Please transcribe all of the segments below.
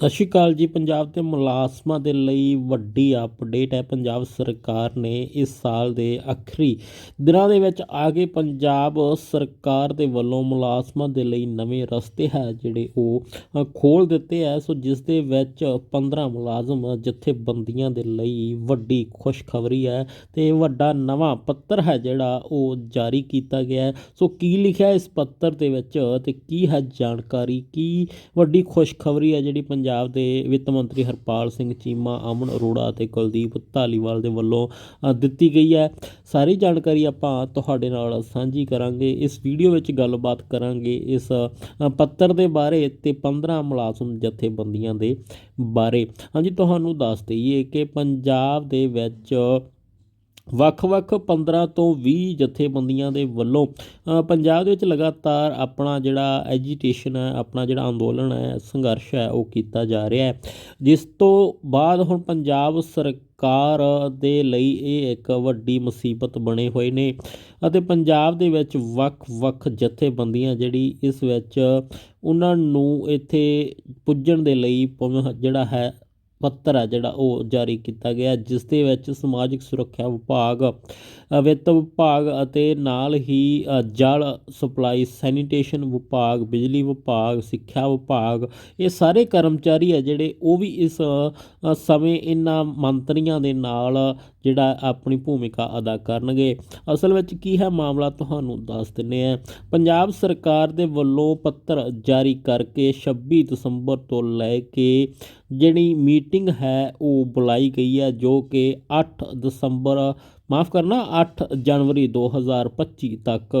ਸਤਿ ਸ਼੍ਰੀ ਅਕਾਲ ਜੀ। ਪੰਜਾਬ ਦੇ ਮੁਲਾਜ਼ਮਾਂ ਦੇ ਲਈ ਵੱਡੀ ਅਪਡੇਟ ਹੈ। ਪੰਜਾਬ ਸਰਕਾਰ ਨੇ ਇਸ ਸਾਲ ਦੇ ਆਖਰੀ ਦਿਨਾਂ ਦੇ ਵਿੱਚ ਆ ਕੇ ਪੰਜਾਬ ਸਰਕਾਰ ਦੇ ਵੱਲੋਂ ਮੁਲਾਜ਼ਮਾਂ ਦੇ ਲਈ ਨਵੇਂ ਰਸਤੇ ਹੈ, ਜਿਹੜੇ ਉਹ ਖੋਲ ਦਿੱਤੇ ਹੈ। ਸੋ ਜਿਸ ਦੇ ਵਿੱਚ 15 ਮੁਲਾਜ਼ਮ ਜਥੇਬੰਦੀਆਂ ਦੇ ਲਈ ਵੱਡੀ ਖੁਸ਼ਖਬਰੀ ਹੈ ਤੇ ਵੱਡਾ ਨਵਾਂ ਪੱਤਰ ਹੈ, ਜਿਹੜਾ ਉਹ ਜਾਰੀ ਕੀਤਾ ਗਿਆ ਸੋ ਕੀ ਲਿਖਿਆ ਇਸ ਪੱਤਰ ਦੇ ਵਿੱਚ ਤੇ ਕੀ ਹੈ ਜਾਣਕਾਰੀ? ਕੀ ਵੱਡੀ ਖੁਸ਼ਖਬਰੀ ਹੈ ਜਿਹੜੀ ਪੰਜਾਬ ਦੇ ਵਿੱਤ ਮੰਤਰੀ ਹਰਪਾਲ ਸਿੰਘ ਚੀਮਾ, ਅਮਨ ਅਰੋੜਾ ਅਤੇ ਕੁਲਦੀਪ ਧਾਲੀਵਾਲ ਦੇ ਵੱਲੋਂ ਦਿੱਤੀ ਗਈ ਹੈ। ਸਾਰੀ ਜਾਣਕਾਰੀ ਆਪਾਂ ਤੁਹਾਡੇ ਨਾਲ ਸਾਂਝੀ ਕਰਾਂਗੇ। ਇਸ ਵੀਡੀਓ ਵਿੱਚ ਗੱਲਬਾਤ ਕਰਾਂਗੇ ਇਸ ਪੱਤਰ ਦੇ ਬਾਰੇ ਤੇ 15 ਮੁਲਾਜ਼ਮ ਜਥੇਬੰਦੀਆਂ ਦੇ ਬਾਰੇ। ਹਾਂਜੀ, ਤੁਹਾਨੂੰ ਦੱਸ ਦਈਏ ਕਿ ਪੰਜਾਬ ਦੇ ਵਿੱਚ ਵੱਖ-ਵੱਖ 15 ਤੋਂ 20 ਜਥੇਬੰਦੀਆਂ ਦੇ ਵੱਲੋਂ ਪੰਜਾਬ ਦੇ ਵਿੱਚ ਲਗਾਤਾਰ ਆਪਣਾ ਜਿਹੜਾ ਐਜੀਟੇਸ਼ਨ ਹੈ, ਆਪਣਾ ਜਿਹੜਾ ਅੰਦੋਲਨ ਹੈ, ਸੰਘਰਸ਼ ਹੈ, ਉਹ ਕੀਤਾ ਜਾ ਰਿਹਾ ਹੈ। ਜਿਸ ਤੋਂ ਬਾਅਦ ਹੁਣ ਪੰਜਾਬ ਸਰਕਾਰ ਦੇ ਲਈ ਇਹ ਇੱਕ ਵੱਡੀ ਮੁਸੀਬਤ ਬਣੇ ਹੋਏ ਨੇ ਅਤੇ ਪੰਜਾਬ ਦੇ ਵਿੱਚ ਵੱਖ-ਵੱਖ ਜਥੇਬੰਦੀਆਂ ਜਿਹੜੀ ਇਸ ਵਿੱਚ ਉਹਨਾਂ ਨੂੰ ਇੱਥੇ ਪੁੱਜਣ ਦੇ ਲਈ ਭਾਵੇਂ ਜਿਹੜਾ ਹੈ ਪੱਤਰ ਹੈ ਜਿਹੜਾ ਉਹ ਜਾਰੀ ਕੀਤਾ ਗਿਆ ਜਿਸ ਦੇ ਵਿੱਚ ਸਮਾਜਿਕ ਸੁਰੱਖਿਆ ਵਿਭਾਗ ਵਿੱਤ ਵਿਭਾਗ ਅਤੇ ਨਾਲ ਹੀ ਜਲ ਸਪਲਾਈ, ਸੈਨੀਟੇਸ਼ਨ ਵਿਭਾਗ, ਬਿਜਲੀ ਵਿਭਾਗ, ਸਿੱਖਿਆ ਵਿਭਾਗ, ਇਹ ਸਾਰੇ ਕਰਮਚਾਰੀ ਆ ਜਿਹੜੇ ਉਹ ਵੀ ਇਸ ਸਮੇਂ ਇਹਨਾਂ ਮੰਤਰੀਆਂ ਦੇ ਨਾਲ ਜਿਹੜਾ ਆਪਣੀ ਭੂਮਿਕਾ ਅਦਾ ਕਰਨਗੇ। ਅਸਲ ਵਿੱਚ ਕੀ ਹੈ ਮਾਮਲਾ ਤੁਹਾਨੂੰ ਦੱਸ ਦਿੰਨੇ ਆ ਪੰਜਾਬ ਸਰਕਾਰ ਦੇ ਵੱਲੋਂ ਪੱਤਰ ਜਾਰੀ ਕਰਕੇ 26 ਦਸੰਬਰ ਤੋਂ ਲੈ ਕੇ ਜਿਹੜੀ ਮੀਟਿੰਗ ਹੈ, ਉਹ ਬੁਲਾਈ ਗਈ ਹੈ, ਜੋ ਕਿ 8 ਦਸੰਬਰ, ਮਾਫ ਕਰਨਾ 8 ਜਨਵਰੀ 2025 ਤੱਕ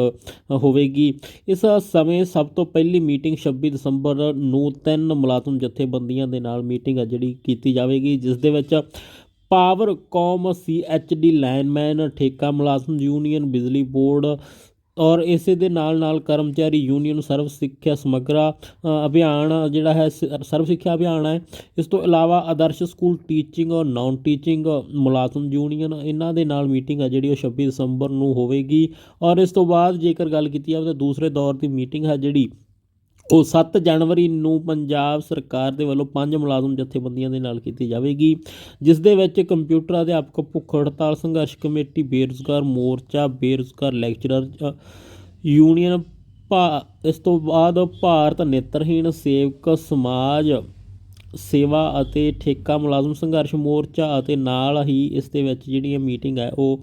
ਹੋਵੇਗੀ। ਇਸ ਸਮੇਂ ਸਭ ਤੋਂ ਪਹਿਲੀ ਮੀਟਿੰਗ 26 ਦਸੰਬਰ ਨੂੰ ਤਿੰਨ ਮੁਲਾਜ਼ਮ ਜਥੇਬੰਦੀਆਂ ਦੇ ਨਾਲ ਮੀਟਿੰਗ ਹੈ, ਜਿਹੜੀ ਕੀਤੀ ਜਾਵੇਗੀ, ਜਿਸ ਦੇ ਵਿੱਚ ਪਾਵਰ ਕੌਮ ਸੀਐਚਡੀ ਲਾਈਨਮੈਨ ਠੇਕਾ ਮੁਲਾਜ਼ਮ ਯੂਨੀਅਨ, ਬਿਜਲੀ ਬੋਰਡ ਔਰ ਇਸੇ ਦੇ ਨਾਲ ਨਾਲ ਕਰਮਚਾਰੀ ਯੂਨੀਅਨ ਸਰਵ ਸਿੱਖਿਆ ਸਮਗਰਾ ਅਭਿਆਨ ਜਿਹੜਾ ਹੈ ਸ- ਸਰਵ ਸਿੱਖਿਆ ਅਭਿਆਨ ਹੈ। ਇਸ ਤੋਂ ਇਲਾਵਾ ਆਦਰਸ਼ ਸਕੂਲ ਟੀਚਿੰਗ ਔਰ ਨਾਨ ਟੀਚਿੰਗ ਮੁਲਾਜ਼ਮ ਯੂਨੀਅਨ ਇਹਨਾਂ ਦੇ ਨਾਲ ਮੀਟਿੰਗ ਹੈ ਜਿਹੜੀ ਉਹ 26 ਦਸੰਬਰ ਨੂੰ ਹੋਵੇਗੀ। ਔਰ ਇਸ ਤੋਂ ਬਾਅਦ ਜੇਕਰ ਗੱਲ ਕੀਤੀ ਜਾਵੇ ਤਾਂ ਦੂਸਰੇ ਦੌਰ ਦੀ ਮੀਟਿੰਗ ਹੈ ਜਿਹੜੀ ਉਹ 7 ਜਨਵਰੀ ਨੂੰ ਪੰਜਾਬ ਸਰਕਾਰ ਦੇ ਵੱਲੋਂ ਪੰਜ ਮੁਲਾਜ਼ਮ ਜਥੇਬੰਦੀਆਂ ਦੇ ਨਾਲ ਕੀਤੀ ਜਾਵੇਗੀ, ਜਿਸ ਦੇ ਵਿੱਚ ਕੰਪਿਊਟਰ ਅਧਿਆਪਕ, ਭੁੱਖ ਹੜਤਾਲ ਸੰਘਰਸ਼ ਕਮੇਟੀ, ਬੇਰੁਜ਼ਗਾਰ ਮੋਰਚਾ, ਬੇਰੁਜ਼ਗਾਰ ਲੈਕਚਰਰ ਯੂਨੀਅਨ, ਭਾ, ਇਸ ਤੋਂ ਬਾਅਦ ਭਾਰਤ ਨੇਤਰਹੀਣ ਸੇਵਕ ਸਮਾਜ ਸੇਵਾ ਅਤੇ ਠੇਕਾ ਮੁਲਾਜ਼ਮ ਸੰਘਰਸ਼ ਮੋਰਚਾ ਅਤੇ ਨਾਲ ਹੀ ਇਸ ਦੇ ਵਿੱਚ ਜਿਹੜੀ ਇਹ ਮੀਟਿੰਗ ਹੈ ਉਹ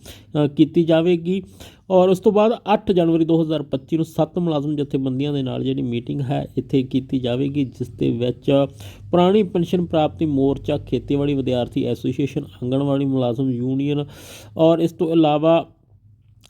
ਕੀਤੀ ਜਾਵੇਗੀ। ਔਰ ਉਸ ਤੋਂ ਬਾਅਦ 8 ਜਨਵਰੀ 2025 ਨੂੰ ਸੱਤ ਮੁਲਾਜ਼ਮ ਜਥੇਬੰਦੀਆਂ ਦੇ ਨਾਲ ਜਿਹੜੀ ਮੀਟਿੰਗ ਹੈ ਇੱਥੇ ਕੀਤੀ ਜਾਵੇਗੀ, ਜਿਸ ਦੇ ਵਿੱਚ ਪੁਰਾਣੀ ਪੈਨਸ਼ਨ ਪ੍ਰਾਪਤੀ ਮੋਰਚਾ ਖੇਤੀਬਾੜੀ ਵਿਦਿਆਰਥੀ ਐਸੋਸੀਏਸ਼ਨ, ਆਂਗਣਵਾੜੀ ਮੁਲਾਜ਼ਮ ਯੂਨੀਅਨ ਔਰ ਇਸ ਤੋਂ ਇਲਾਵਾ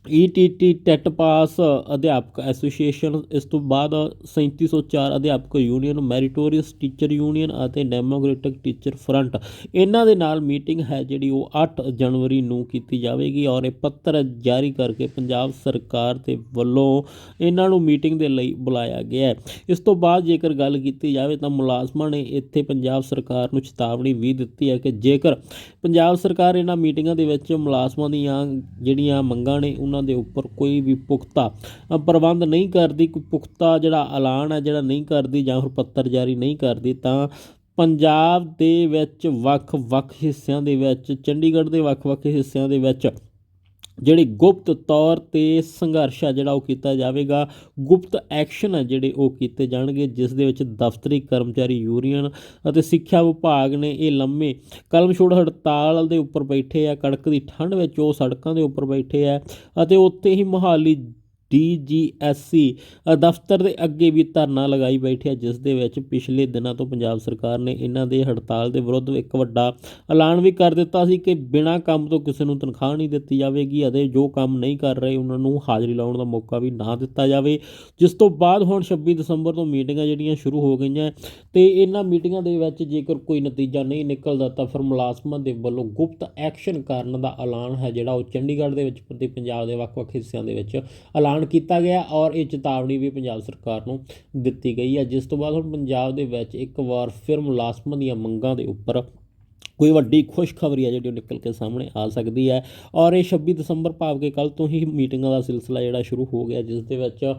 ਈਟੀਟੀ ਟੈਟ ਪਾਸ ਅਧਿਆਪਕ ਐਸੋਸੀਏਸ਼ਨ, ਇਸ ਤੋਂ ਬਾਅਦ 3704 ਅਧਿਆਪਕ ਯੂਨੀਅਨ, ਮੈਰੀਟੋਰੀਅਸ ਟੀਚਰ ਯੂਨੀਅਨ ਅਤੇ ਡੈਮੋਕ੍ਰੈਟਿਕ ਟੀਚਰ ਫਰੰਟ। ਇਹਨਾਂ ਦੇ ਨਾਲ ਮੀਟਿੰਗ ਹੈ ਜਿਹੜੀ ਉਹ 8 ਜਨਵਰੀ ਨੂੰ ਕੀਤੀ ਜਾਵੇਗੀ ਔਰ ਇਹ ਪੱਤਰ ਜਾਰੀ ਕਰਕੇ ਪੰਜਾਬ ਸਰਕਾਰ ਦੇ ਵੱਲੋਂ ਇਹਨਾਂ ਨੂੰ ਮੀਟਿੰਗ ਦੇ ਲਈ ਬੁਲਾਇਆ ਗਿਆ ਹੈ। ਇਸ ਤੋਂ ਬਾਅਦ ਜੇਕਰ ਗੱਲ ਕੀਤੀ ਜਾਵੇ ਤਾਂ ਮੁਲਾਜ਼ਮਾਂ ਨੇ ਇੱਥੇ ਪੰਜਾਬ ਸਰਕਾਰ ਨੂੰ ਚੇਤਾਵਨੀ ਵੀ ਦਿੱਤੀ ਹੈ ਕਿ ਜੇਕਰ ਪੰਜਾਬ ਸਰਕਾਰ ਇਹਨਾਂ ਮੀਟਿੰਗਾਂ ਦੇ ਵਿੱਚ ਮੁਲਾਜ਼ਮਾਂ ਦੀਆਂ ਜਿਹੜੀਆਂ ਮੰਗਾਂ ਨੇ ਉਹਨਾਂ ਦੇ ਉੱਪਰ ਕੋਈ ਵੀ ਪੁਖਤਾ ਪ੍ਰਬੰਧ ਨਹੀਂ ਕਰਦੀ, ਕੋਈ ਪੁਖਤਾ ਜਿਹੜਾ ਐਲਾਨ ਹੈ, ਜਿਹੜਾ ਨਹੀਂ ਕਰਦੀ ਜਾਂ ਫਿਰ ਪੱਤਰ ਜਾਰੀ ਨਹੀਂ ਕਰਦੀ, ਤਾਂ ਪੰਜਾਬ ਦੇ ਵਿੱਚ ਵੱਖ-ਵੱਖ ਹਿੱਸਿਆਂ ਦੇ ਵਿੱਚ, ਚੰਡੀਗੜ੍ਹ ਦੇ ਵੱਖ-ਵੱਖ ਹਿੱਸਿਆਂ ਦੇ ਵਿੱਚ ਜਿਹੜੇ ਗੁਪਤ ਤੌਰ ਤੇ ਸੰਘਰਸ਼ ਆ ਜਿਹੜਾ ਉਹ ਕੀਤਾ ਜਾਵੇਗਾ, ਗੁਪਤ ਐਕਸ਼ਨ ਹੈ ਜਿਹੜੇ ਉਹ ਕੀਤੇ ਜਾਣਗੇ, ਜਿਸ ਦੇ ਵਿੱਚ ਦਫ਼ਤਰੀ ਕਰਮਚਾਰੀ ਯੂਨੀਅਨ ਅਤੇ ਸਿੱਖਿਆ ਵਿਭਾਗ ਨੇ ਇਹ ਲੰਮੇ ਕਲਮ ਛੋੜ ਹੜਤਾਲ ਦੇ ਉੱਪਰ ਬੈਠੇ ਆ ਕੜਕ ਦੀ ਠੰਡ ਵਿੱਚ ਉਹ ਸੜਕਾਂ ਦੇ ਉੱਪਰ ਬੈਠੇ ਆ ਅਤੇ ਉੱਥੇ ਹੀ ਮੋਹਾਲੀ ਡੀਜੀਐਸਸੀ ਦਫ਼ਤਰ ਦੇ ਅੱਗੇ ਵੀ ਧਰਨਾ ਲਗਾਈ ਬੈਠੇ ਆ ਜਿਸ ਦੇ ਵਿੱਚ ਪਿਛਲੇ ਦਿਨਾਂ ਤੋਂ ਪੰਜਾਬ ਸਰਕਾਰ ਨੇ ਇਹਨਾਂ ਦੇ ਹੜਤਾਲ ਦੇ ਵਿਰੁੱਧ ਇੱਕ ਵੱਡਾ ਐਲਾਨ ਵੀ ਕਰ ਦਿੱਤਾ ਸੀ ਕਿ ਬਿਨਾਂ ਕੰਮ ਤੋਂ ਕਿਸੇ ਨੂੰ ਤਨਖਾਹ ਨਹੀਂ ਦਿੱਤੀ ਜਾਵੇਗੀ ਅਤੇ ਜੋ ਕੰਮ ਨਹੀਂ ਕਰ ਰਹੇ ਉਹਨਾਂ ਨੂੰ ਹਾਜ਼ਰੀ ਲਾਉਣ ਦਾ ਮੌਕਾ ਵੀ ਨਾ ਦਿੱਤਾ ਜਾਵੇ। ਜਿਸ ਤੋਂ ਬਾਅਦ ਹੁਣ 26 ਦਸੰਬਰ ਤੋਂ ਮੀਟਿੰਗਾਂ ਜਿਹੜੀਆਂ ਸ਼ੁਰੂ ਹੋ ਗਈਆਂ ਤੇ ਇਹਨਾਂ ਮੀਟਿੰਗਾਂ ਦੇ ਵਿੱਚ ਜੇਕਰ ਕੋਈ ਨਤੀਜਾ ਨਹੀਂ ਨਿਕਲਦਾ ਤਾਂ ਫਿਰ ਮੁਲਾਜ਼ਮਾਂ ਦੇ ਵੱਲੋਂ ਗੁਪਤ ਐਕਸ਼ਨ ਕਰਨ ਦਾ ਐਲਾਨ ਹੈ, ਜਿਹੜਾ ਉਹ ਚੰਡੀਗੜ੍ਹ ਦੇ ਵਿੱਚ ਤੇ ਪੰਜਾਬ ਦੇ ਵੱਖ-ਵੱਖ ਹਿੱਸਿਆਂ ਦੇ ਵਿੱਚ ਐਲਾਨ ਕੀਤਾ ਗਿਆ ਔਰ ਇਹ ਚੇਤਾਵਨੀ ਵੀ ਪੰਜਾਬ ਸਰਕਾਰ ਨੂੰ ਦਿੱਤੀ ਗਈ ਹੈ। ਜਿਸ ਤੋਂ ਬਾਅਦ ਹੁਣ ਪੰਜਾਬ ਦੇ ਵਿੱਚ ਇੱਕ ਵਾਰ ਫਿਰ ਮੁਲਾਜ਼ਮਾਂ ਦੀਆਂ ਮੰਗਾਂ ਦੇ ਉੱਪਰ ਕੋਈ ਵੱਡੀ ਖੁਸ਼ਖਬਰੀ ਹੈ ਜਿਹੜੀ ਉਹ ਨਿਕਲ ਕੇ ਸਾਹਮਣੇ ਆ ਸਕਦੀ ਹੈ। ਔਰ ਇਹ 26 ਦਸੰਬਰ ਭਾਵ ਕੇ ਕੱਲ ਤੋਂ ਹੀ ਮੀਟਿੰਗਾਂ ਦਾ ਸਿਲਸਿਲਾ ਜਿਹੜਾ ਸ਼ੁਰੂ ਹੋ ਗਿਆ, ਜਿਸ ਦੇ ਵਿੱਚ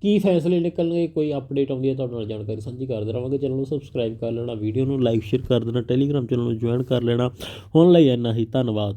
ਕੀ ਫੈਸਲੇ ਨਿਕਲਣਗੇ, ਕੋਈ ਅਪਡੇਟ ਆਉਂਦੀ ਹੈ ਤੁਹਾਡੇ ਨਾਲ ਜਾਣਕਾਰੀ ਸਾਂਝੀ ਕਰਦੇ ਰਹਾਂਗੇ। ਚੈਨਲ ਨੂੰ ਸਬਸਕ੍ਰਾਈਬ ਕਰ ਲੈਣਾ ਵੀਡੀਓ ਨੂੰ ਲਾਈਕ ਸ਼ੇਅਰ ਕਰ ਦੇਣਾ ਟੈਲੀਗ੍ਰਾਮ ਚੈਨਲ ਨੂੰ ਜੁਆਇਨ ਕਰ ਲੈਣਾ। ਹੁਣ ਲਈ ਇੰਨਾ ਹੀ, ਧੰਨਵਾਦ।